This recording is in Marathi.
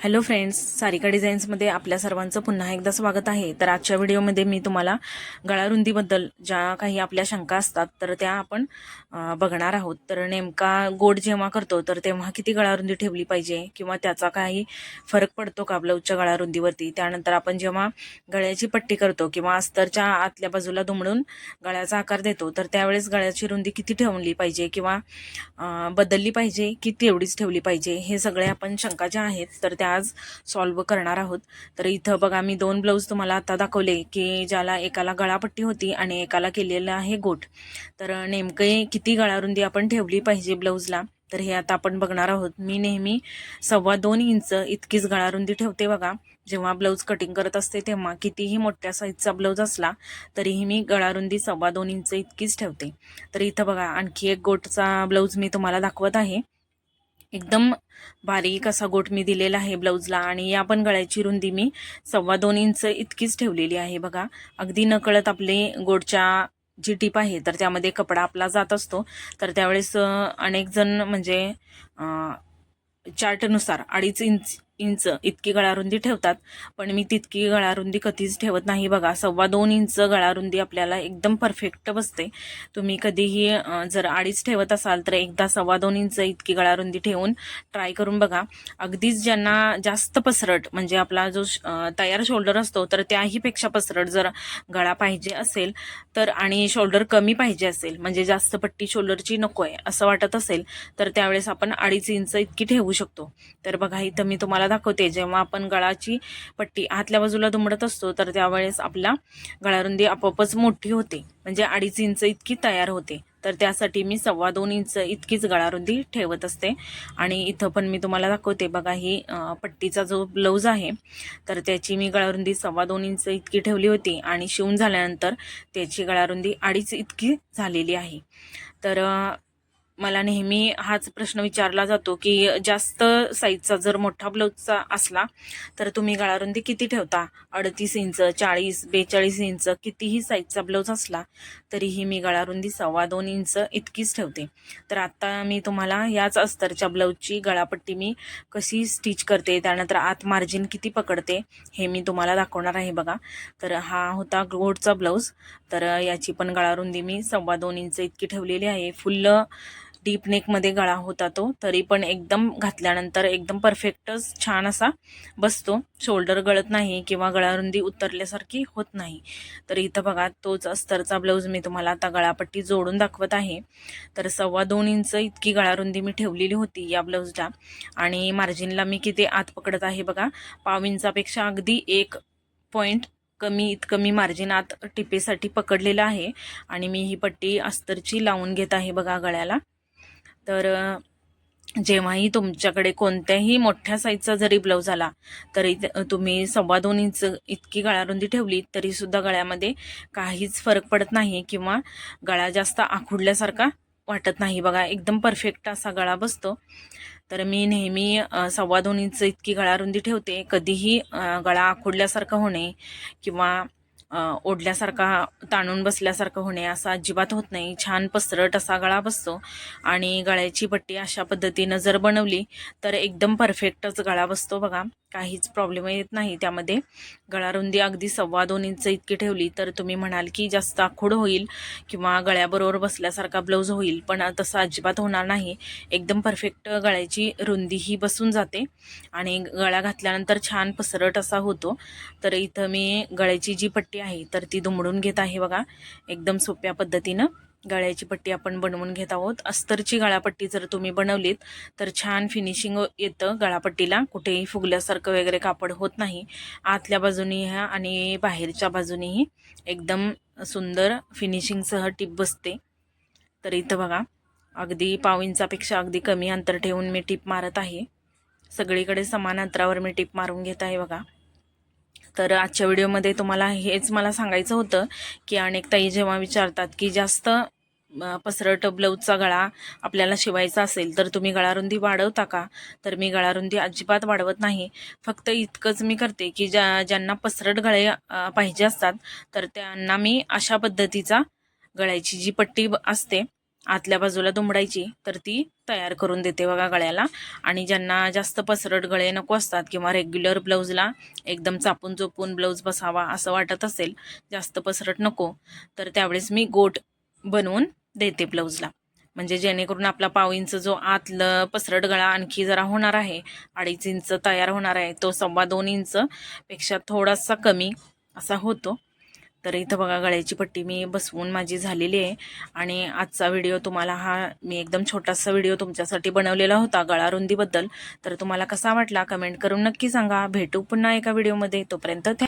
हॅलो फ्रेंड्स सारिका डिझाईन्समध्ये आपल्या सर्वांचं पुन्हा एकदा स्वागत आहे. तर आजच्या व्हिडिओमध्ये मी तुम्हाला गळारुंदीबद्दल ज्या काही आपल्या शंका असतात तर त्या आपण बघणार आहोत. तर नेमका गोड जेव्हा करतो तर तेव्हा किती गळारुंदी ठेवली पाहिजे? किंवा त्याचा काही फरक पडतो का ब्लाऊजच्या गळारुंदीवरती? त्यानंतर आपण जेव्हा गळ्याची पट्टी करतो किंवा अस्तरच्या आतल्या बाजूला दुमडून गळ्याचा आकार देतो तर त्यावेळेस गळ्याची रुंदी किती ठेवली पाहिजे? किंवा बदलली पाहिजे की तेवढीच ठेवली पाहिजे? हे सगळे आपण शंका ज्या आहेत तर त्या आज सॉल्व करणार आहोत. तर इथं बघा मी दोन ब्लाऊज तुम्हाला आता दाखवले की ज्याला एकाला गळापट्टी होती आणि एकाला केलेलं आहे गोट. तर नेमके किती गळारुंदी आपण ठेवली पाहिजे ब्लाऊजला तर हे आता आपण बघणार आहोत. मी नेहमी सव्वा दोन इंच इतकीच गळारुंदी ठेवते बघा. जेव्हा ब्लाऊज कटिंग करत असते तेव्हा कितीही मोठ्या साईजचा ब्लाऊज असला तरीही मी गळारुंदी सव्वा दोन इंच इतकीच ठेवते. तर इथं बघा आणखी एक गोटचा ब्लाऊज मी तुम्हाला दाखवत आहे. एकदम बारीक असा गोट मी दिलेला आहे ब्लाऊजला आणि या पण गळ्याची रुंदी मी सव्वा दोन इंच इतकीच ठेवलेली आहे बघा. अगदी नकळत आपले गोडच्या जी टीप आहे तर त्यामध्ये कपडा आपला जात असतो. तर त्यावेळेस अनेक जण म्हणजे चार्टनुसार अडीच इंच इंच इतकी गळारुंदी ठेवतात. पण मी तितकी गळारुंदी कधीच ठेवत नाही बघा. सव्वा दोन इंच गळारुंदी आपल्याला एकदम परफेक्ट बसते. तुम्ही कधीही जर अडीच ठेवत असाल तर एकदा सव्वा दोन इंच इतकी गळारुंदी ठेवून ट्राय करून बघा. अगदीच ज्यांना जास्त पसरट म्हणजे आपला जो श- तयार शोल्डर असतो तर त्याहीपेक्षा पसरट जर गळा पाहिजे असेल तर आणि शोल्डर कमी पाहिजे असेल म्हणजे जास्त पट्टी शोल्डरची नको आहे असं वाटत असेल तर त्यावेळेस आपण अडीच इंच इतकी ठेवू शकतो. तर बघा इथं मी तुम्हाला दाखवते. जेव्हा आपण गळाची पट्टी आतल्या बाजूला दुमडत असतो तर त्यावेळेस आपला गळारुंदी आपोआपच मोठी होते. म्हणजे अडीच इंच इतकी तयार होते. तर त्यासाठी मी सव्वा दोन इंच इतकीच गळारुंदी ठेवत असते. आणि इथं पण मी तुम्हाला दाखवते. बघा ही पट्टीचा जो ब्लाऊज आहे तर त्याची मी गळारुंदी सव्वा दोन इंच इतकी ठेवली होती. आणि शिवून झाल्यानंतर त्याची गळारुंदी अडीच इतकी झालेली आहे. तर मला नेहमी हाच प्रश्न विचारला जातो की जास्त साईजचा जर मोठा ब्लाऊजचा असला तर तुम्ही गळारुंदी किती ठेवता? अडतीस इंच चाळीस बेचाळीस इंच कितीही साईजचा ब्लाऊज असला तरीही मी गळारुंदी सव्वा दोन इंच इतकीच ठेवते. तर आत्ता मी तुम्हाला याच अस्तरच्या ब्लाऊजची गळापट्टी मी कशी स्टिच करते त्यानंतर आत मार्जिन किती पकडते हे मी तुम्हाला दाखवणार आहे बघा. तर हा होता गोडचा ब्लाऊज तर याची पण गळारुंदी मी सव्वा दोन इंच इतकी ठेवलेली आहे. फुल्ल डीप नेकमध्ये गळा होता तो तरी पण एकदम घातल्यानंतर एकदम परफेक्टच छान असा बसतो. शोल्डर गळत नाही किंवा गळारुंदी उतरल्यासारखी होत नाही. तर इथं बघा तोच अस्तरचा ब्लाऊज मी तुम्हाला आता गळापट्टी जोडून दाखवत आहे. तर सव्वा दोन इंच इतकी गळारुंदी मी ठेवलेली होती या ब्लाऊजला. आणि मार्जिनला मी किती आत पकडत आहे बघा पाव इंचापेक्षा अगदी एक पॉईंट कमी इतकं मी मार्जिन आत टिपेसाठी पकडलेलं आहे. आणि मी ही पट्टी अस्तरची लावून घेत आहे बघा गळ्याला. तर जेव्हाही तुमच्याकडे कोणत्याही मोठ्या साईजचा जरी ब्लाऊज आला तरी तुम्ही सव्वा दोन इंच इतकी गळारुंदी ठेवली तरी सुद्धा गळ्यामध्ये काहीच फरक पडत नाही किंवा गळा जास्त आखुडल्यासारखा वाटत नाही. बघा एकदम परफेक्ट असा गळा बसतो. तर मी नेहमी सव्वा दोन इंच इतकी गळारुंदी ठेवते. कधीही गळा आखुडल्यासारखं होणे किंवा ओढल्यासारखा ताणून बसल्यासारखं होणे असं अजिबात होत नाही. छान पसरट असा गळा बसतो. आणि गळ्याची पट्टी अशा पद्धतीनं जर बनवली तर एकदम परफेक्टच गळा बसतो बघा. काहीच प्रॉब्लेम येत नाही. त्यामध्ये गळारुंदी अगदी सव्वा दोन इंच इतकी ठेवली तर तुम्ही म्हणाल की जास्त आखूड होईल किंवा गळ्याबरोबर बसल्यासारखा ब्लाऊज होईल. पण तसं अजिबात होणार नाही. एकदम परफेक्ट गळ्याची रुंदी ही बसून जाते. आणि गळा घातल्यानंतर छान पसरट असा होतो. तर इथं मी गळ्याची जी पट्टी आहे तर ती दुमडून घेत आहे बघा. एकदम सोप्या पद्धतीनं. गळ्याची पट्टी आपण बनवून घेत आहोत. अस्तरची गळापट्टी जर तुम्ही बनवलीत तर छान फिनिशिंग येतं गळापट्टीला. कुठेही फुगल्यासारखं वगैरे कापड होत नाही. आतल्या बाजूनी ह्या आणि बाहेरच्या बाजूनीही एकदम सुंदर फिनिशिंगसह टिप बसते. तर इथं बघा अगदी पाव इंचापेक्षा अगदी कमी अंतर ठेवून मी टिप मारत आहे. सगळीकडे समान अंतरावर मी टिप मारून घेत आहे बघा. तर आजच्या व्हिडिओमध्ये तुम्हाला हेच मला सांगायचं होतं की अनेक ताई जेव्हा विचारतात की जास्त पसरट ब्लाऊजचा गळा आपल्याला शिवायचा असेल तर तुम्ही गळारुंदी वाढवता का? तर मी गळारुंदी अजिबात वाढवत नाही. फक्त इतकंच मी करते की ज्या ज्यांना पसरट गळे पाहिजे असतात तर त्यांना मी अशा पद्धतीचा गळ्याची जी पट्टी ब- असते आतल्या बाजूला दुमडायची तर ती तयार करून देते बघा गळ्याला. आणि ज्यांना जास्त पसरट गळे नको असतात किंवा रेग्युलर ब्लाऊजला एकदम चापून चोपून ब्लाऊज बसावा असं वाटत असेल जास्त पसरट नको तर त्यावेळेस मी गोट बनवून देते ब्लाऊजला म्हणजे जेणेकरून आपला पाव इंच जो आतलं पसरट गळा आणखी जरा होणार आहे अडीच इंच तयार होणार आहे तो सव्वा दोन इंच पेक्षा थोडासा कमी असा होतो. तर इथं बघा गळ्याची पट्टी मी बसवून माझी झालेली आहे. आणि आजचा व्हिडिओ तुम्हाला हा मी एकदम छोटासा व्हिडिओ तुमच्यासाठी बनवलेला होता गळा रुंदीबद्दल तर तुम्हाला कसा वाटला कमेंट करून नक्की सांगा. भेटू पुन्हा एका व्हिडिओमध्ये तोपर्यंत